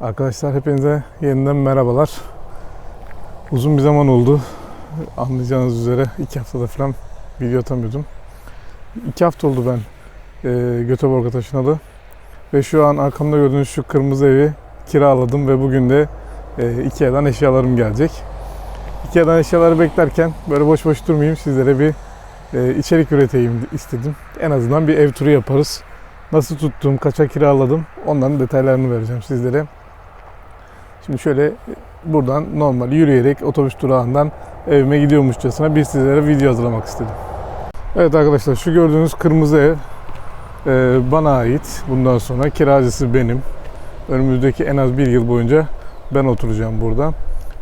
Arkadaşlar hepinize yeniden merhabalar. Uzun bir zaman oldu. Anlayacağınız üzere iki haftada falan video atamıyordum. İki hafta oldu ben e, Göteborg'a taşınalı. Ve şu an arkamda gördüğünüz şu kırmızı evi kiraladım ve bugün de e, Ikea'dan eşyalarım gelecek. Ikea'dan eşyaları beklerken böyle boş boş durmayayım sizlere bir e, içerik üreteyim istedim. En azından bir ev turu yaparız. Nasıl tuttum, kaça kiraladım onların detaylarını vereceğim sizlere. Şimdi şöyle buradan normal yürüyerek otobüs durağından evime gidiyormuşçasına bir sizlere video hazırlamak istedim. Evet arkadaşlar şu gördüğünüz kırmızı ev e, bana ait. Bundan sonra kiracısı benim. Önümüzdeki en az bir yıl boyunca ben oturacağım burada.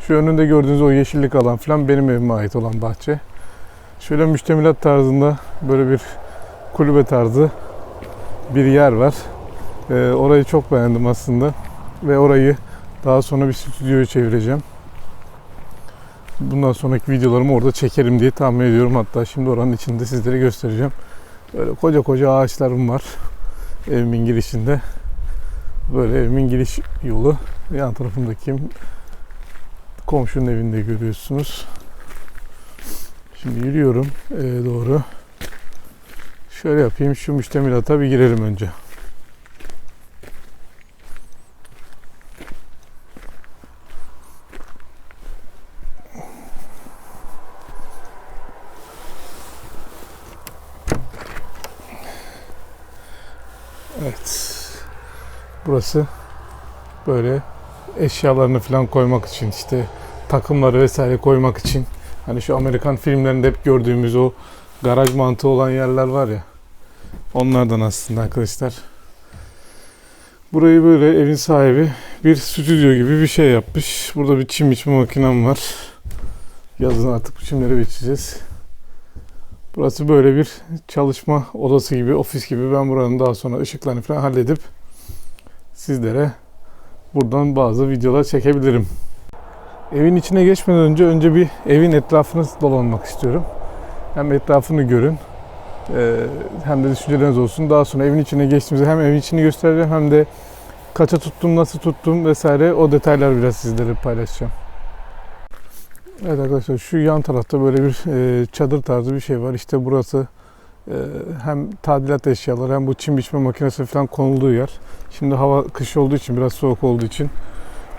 Şu önünde gördüğünüz o yeşillik alan falan benim evime ait olan bahçe. Şöyle müştemilat tarzında böyle bir kulübe tarzı bir yer var. E, orayı çok beğendim aslında. Ve orayı daha sonra bir stüdyoya çevireceğim. Bundan sonraki videolarımı orada çekerim diye tahmin ediyorum. Hatta şimdi oranın içinde sizlere göstereceğim. Böyle koca koca ağaçlarım var evimin girişinde. Böyle evimin giriş yolu. Yan tarafındaki komşunun evinde görüyorsunuz. Şimdi yürüyorum eve doğru. Şöyle yapayım şu müştemilata bir girelim önce. Evet. Burası böyle eşyalarını falan koymak için işte takımları vesaire koymak için hani şu Amerikan filmlerinde hep gördüğümüz o garaj mantığı olan yerler var ya onlardan aslında arkadaşlar. Burayı böyle evin sahibi bir stüdyo gibi bir şey yapmış. Burada bir çim biçme makinem var. Yazın artık bu çimleri biçeceğiz. Burası böyle bir çalışma odası gibi, ofis gibi. Ben buranın daha sonra ışıklarını falan halledip sizlere buradan bazı videolar çekebilirim. Evin içine geçmeden önce önce bir evin etrafını dolanmak istiyorum. Hem etrafını görün e, hem de düşünceleriniz olsun. Daha sonra evin içine geçtiğimizde hem evin içini göstereceğim hem de kaça tuttum, nasıl tuttum vesaire o detaylar biraz sizlere paylaşacağım. Evet arkadaşlar şu yan tarafta böyle bir e, çadır tarzı bir şey var. İşte burası hem tadilat eşyaları hem bu çim biçme makinesi falan konulduğu yer. Şimdi hava kış olduğu için biraz soğuk olduğu için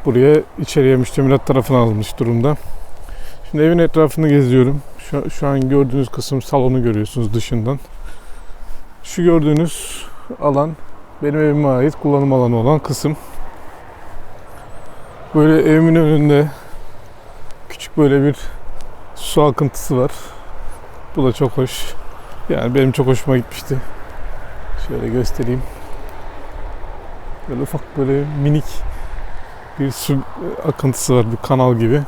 buraya içeriye müştemilat tarafına alınmış durumda. Şimdi evin etrafını geziyorum. Şu, şu an gördüğünüz kısım salonu görüyorsunuz dışından. Şu gördüğünüz alan benim evime ait kullanım alanı olan kısım. Böyle evimin önünde küçük böyle bir su akıntısı var. Bu da çok hoş. Yani benim çok hoşuma gitmişti. Şöyle göstereyim. Böyle ufak böyle minik bir su akıntısı var. Bir kanal gibi.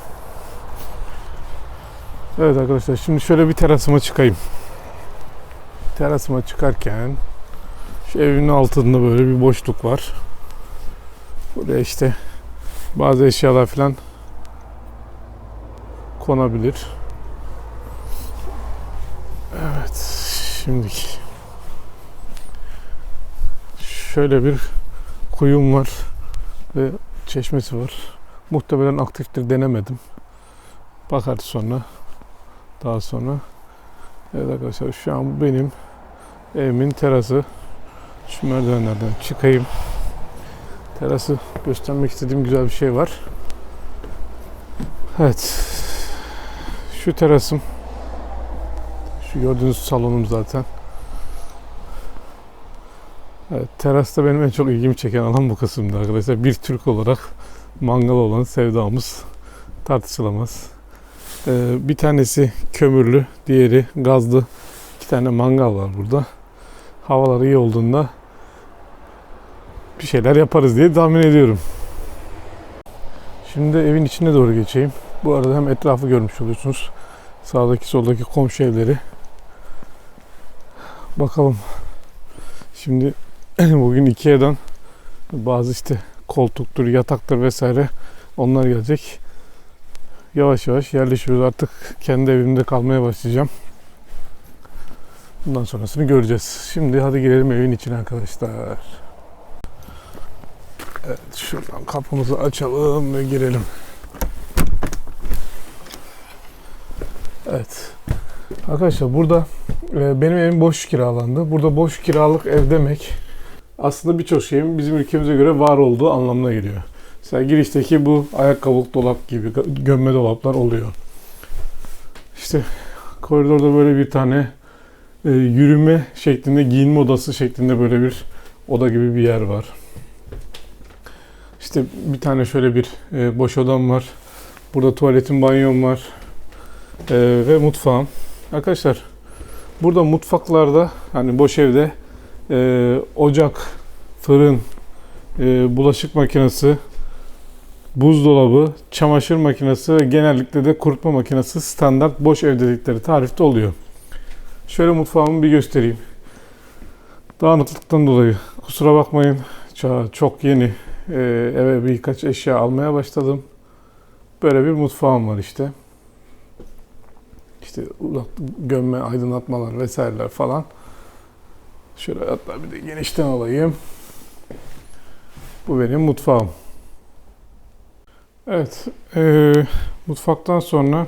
Evet arkadaşlar şimdi şöyle bir terasıma çıkayım. Terasıma çıkarken şu evin altında böyle bir boşluk var. Buraya işte bazı eşyalar falan konabilir. Evet, şimdiki şöyle bir kuyum var ve çeşmesi var. Muhtemelen aktiftir denemedim. Bakarız sonra. Daha sonra. Evet arkadaşlar şu an bu benim evimin terası. Şu merdivenlerden çıkayım. Terası göstermek istediğim güzel bir şey var. Evet. Şu terasım. Şu gördüğünüz salonum zaten. Evet, terasta benim en çok ilgimi çeken alan bu kısımda arkadaşlar. Bir Türk olarak mangal olan sevdamız tartışılamaz. Ee, bir tanesi kömürlü, diğeri gazlı. İki tane mangal var burada. Havalar iyi olduğunda bir şeyler yaparız diye tahmin ediyorum. Şimdi evin içine doğru geçeyim. Bu arada hem etrafı görmüş oluyorsunuz. Sağdaki soldaki komşu evleri. Bakalım. Şimdi bugün Ikea'dan bazı işte koltuktur, yataktır vesaire onlar gelecek. Yavaş yavaş yerleşiyoruz. Artık kendi evimde kalmaya başlayacağım. Bundan sonrasını göreceğiz. Şimdi hadi girelim evin içine arkadaşlar. Evet, şuradan kapımızı açalım ve girelim. Evet. Arkadaşlar burada benim evim boş kiralandı. Burada boş kiralık ev demek aslında birçok şeyin bizim ülkemize göre var olduğu anlamına geliyor. Mesela girişteki bu ayakkabılık dolap gibi gömme dolaplar oluyor. İşte koridorda böyle bir tane e, yürüme şeklinde giyinme odası şeklinde böyle bir oda gibi bir yer var. İşte bir tane şöyle bir e, boş odam var. Burada tuvaletim, banyom var. E, ve mutfağım. Arkadaşlar burada mutfaklarda hani boş evde e, ocak, fırın, e, bulaşık makinesi, buzdolabı, çamaşır makinesi ve genellikle de kurutma makinesi standart boş ev dedikleri tarifte oluyor. Şöyle mutfağımı bir göstereyim. Dağınıklıktan dolayı kusura bakmayın. Çok, yeni e, eve birkaç eşya almaya başladım. Böyle bir mutfağım var işte. İşte gömme, aydınlatmalar vesaireler falan. Şöyle hatta bir de genişten alayım. Bu benim mutfağım. Evet, e, mutfaktan sonra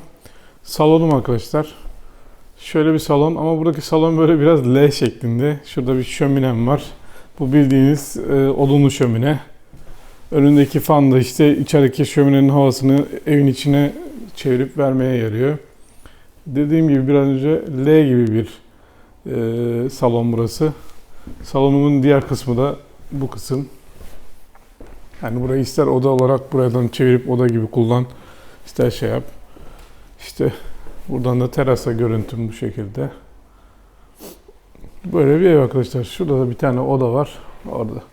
salonum arkadaşlar. Şöyle bir salon ama buradaki salon böyle biraz L şeklinde. Şurada bir şöminem var. Bu bildiğiniz e, odunlu şömine. Önündeki fan da işte içerideki şöminenin havasını evin içine çevirip vermeye yarıyor. Dediğim gibi biraz önce L gibi bir e, salon burası. Salonumun diğer kısmı da bu kısım. Yani burayı ister oda olarak buradan çevirip oda gibi kullan, ister şey yap. İşte buradan da terasa görüntüm bu şekilde. Böyle bir ev arkadaşlar. Şurada da bir tane oda var. Orada.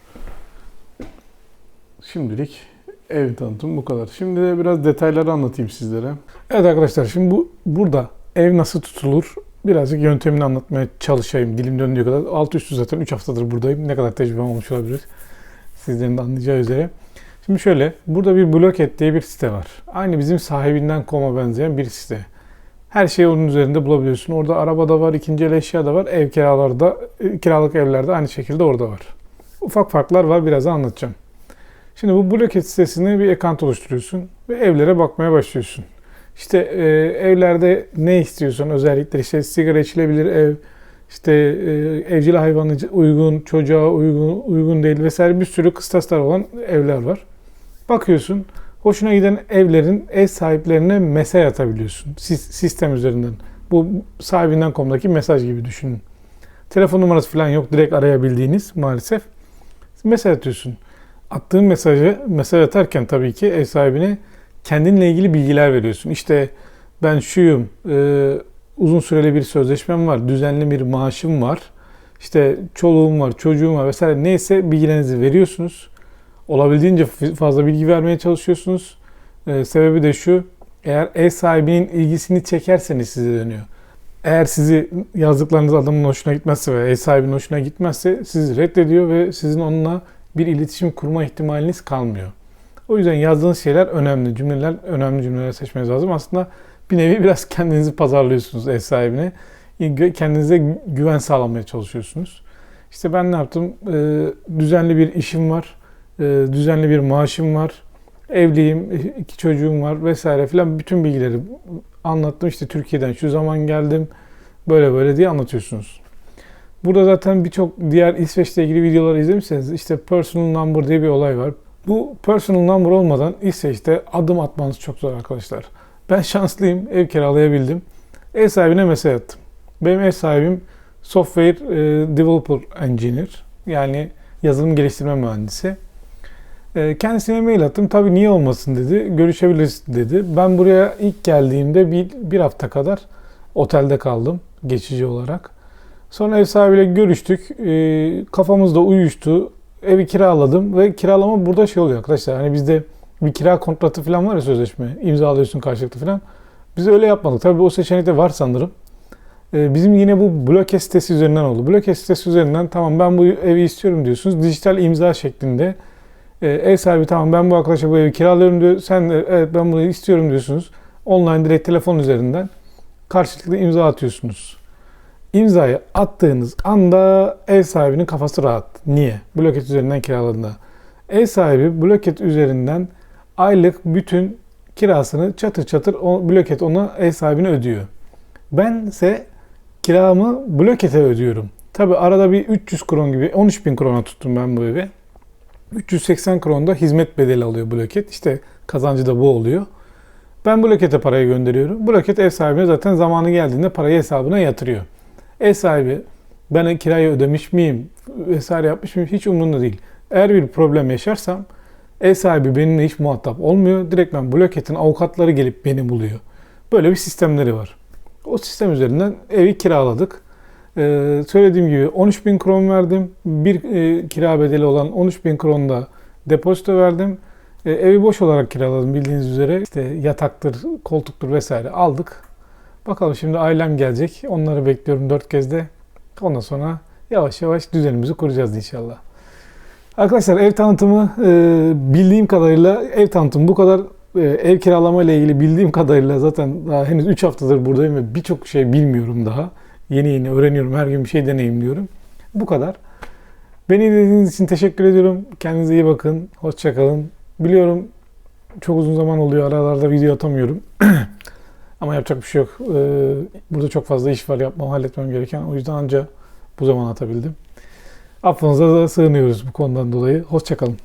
Şimdilik ev tanıtım bu kadar. Şimdi de biraz detayları anlatayım sizlere. Evet arkadaşlar şimdi bu burada ev nasıl tutulur birazcık yöntemini anlatmaya çalışayım. Dilim döndüğü kadar. Alt üstü zaten 3 haftadır buradayım. Ne kadar tecrübem olmuş olabilir. Sizlerin de anlayacağı üzere. Şimdi şöyle, burada bir Blocket diye bir site var. Aynı bizim sahibinden koma benzeyen bir site. Her şeyi onun üzerinde bulabiliyorsun. Orada araba da var, ikinci el eşya da var. Ev kiralarda, kiralık evlerde aynı şekilde orada var. Ufak farklar var, biraz anlatacağım. Şimdi bu Blocket sitesinde bir account oluşturuyorsun ve evlere bakmaya başlıyorsun. İşte e, evlerde ne istiyorsan özellikle işte sigara içilebilir ev, işte e, evcil hayvanı uygun, çocuğa uygun, uygun değil vesaire bir sürü kıstaslar olan evler var. Bakıyorsun, hoşuna giden evlerin ev sahiplerine mesaj atabiliyorsun sistem üzerinden. Bu sahibinden.com'daki mesaj gibi düşünün. Telefon numarası falan yok direkt arayabildiğiniz maalesef. Mesaj atıyorsun. Attığın mesajı mesaj atarken tabii ki ev sahibine kendinle ilgili bilgiler veriyorsun. İşte ben şuyum, e, uzun süreli bir sözleşmem var, düzenli bir maaşım var, işte çoluğum var, çocuğum var vesaire neyse bilgilerinizi veriyorsunuz. Olabildiğince fazla bilgi vermeye çalışıyorsunuz. E, sebebi de şu, eğer ev sahibinin ilgisini çekerseniz size dönüyor. Eğer sizi yazdıklarınız adamın hoşuna gitmezse ve ev sahibinin hoşuna gitmezse sizi reddediyor ve sizin onunla bir iletişim kurma ihtimaliniz kalmıyor. O yüzden yazdığınız şeyler önemli. Cümleler, önemli cümleler seçmeniz lazım. Aslında bir nevi biraz kendinizi pazarlıyorsunuz ev sahibine. Kendinize güven sağlamaya çalışıyorsunuz. İşte ben ne yaptım? Ee, düzenli bir işim var. Ee, düzenli bir maaşım var. Evliyim, iki çocuğum var vesaire filan bütün bilgileri anlattım. İşte Türkiye'den şu zaman geldim. Böyle böyle diye anlatıyorsunuz. Burada zaten birçok diğer İsveç'te ilgili videoları izlemişseniz işte personal number diye bir olay var. Bu personal number olmadan İsveç'te adım atmanız çok zor arkadaşlar. Ben şanslıyım. Ev kiralayabildim. Ev sahibine mesaj attım. Benim ev sahibim software e, developer engineer. Yani yazılım geliştirme mühendisi. E, kendisine mail attım. Tabii niye olmasın dedi. Görüşebiliriz dedi. Ben buraya ilk geldiğimde bir, bir hafta kadar otelde kaldım geçici olarak. Sonra ev sahibiyle görüştük. E, kafamız da uyuştu evi kiraladım ve kiralama burada şey oluyor arkadaşlar. Hani bizde bir kira kontratı falan var ya sözleşme. imzalıyorsun karşılıklı falan. Biz öyle yapmadık. Tabii o seçenekte var sanırım. Ee, bizim yine bu bloke sitesi üzerinden oldu. Bloke sitesi üzerinden tamam ben bu evi istiyorum diyorsunuz. Dijital imza şeklinde. Ee, ev sahibi tamam ben bu arkadaşa bu evi kiralıyorum diyor. Sen de evet ben bunu istiyorum diyorsunuz. Online direkt telefon üzerinden karşılıklı imza atıyorsunuz. İmzayı attığınız anda ev sahibinin kafası rahat. Niye? Bloket üzerinden kiraladığında. Ev sahibi bloket üzerinden aylık bütün kirasını çatır çatır o bloket ona ev sahibine ödüyor. Bense kiramı blokete ödüyorum. Tabi arada bir 300 kron gibi 13 bin krona tuttum ben bu evi. 380 kronda hizmet bedeli alıyor bloket. İşte kazancı da bu oluyor. Ben blokete parayı gönderiyorum. Bloket ev sahibine zaten zamanı geldiğinde parayı hesabına yatırıyor. Ev sahibi ben kirayı ödemiş miyim vesaire yapmış mıyım hiç umurumda değil. Eğer bir problem yaşarsam ev sahibi benimle hiç muhatap olmuyor. Direkt ben bloketin avukatları gelip beni buluyor. Böyle bir sistemleri var. O sistem üzerinden evi kiraladık. Ee, söylediğim gibi 13 bin kron verdim. Bir e, kira bedeli olan 13 bin kron da depozito verdim. E, evi boş olarak kiraladım bildiğiniz üzere. İşte yataktır, koltuktur vesaire aldık. Bakalım şimdi ailem gelecek. Onları bekliyorum dört kez de. Ondan sonra yavaş yavaş düzenimizi kuracağız inşallah. Arkadaşlar ev tanıtımı e, bildiğim kadarıyla ev tanıtımı bu kadar e, ev kiralama ile ilgili bildiğim kadarıyla zaten daha henüz 3 haftadır buradayım ve birçok şey bilmiyorum daha. Yeni yeni öğreniyorum. Her gün bir şey deneyimliyorum. Bu kadar. Beni izlediğiniz için teşekkür ediyorum. Kendinize iyi bakın. Hoşçakalın. Biliyorum çok uzun zaman oluyor. Aralarda video atamıyorum. Ama yapacak bir şey yok. Ee, burada çok fazla iş var yapmam, halletmem gereken. O yüzden anca bu zaman atabildim. Affınıza da sığınıyoruz bu konudan dolayı. Hoşçakalın.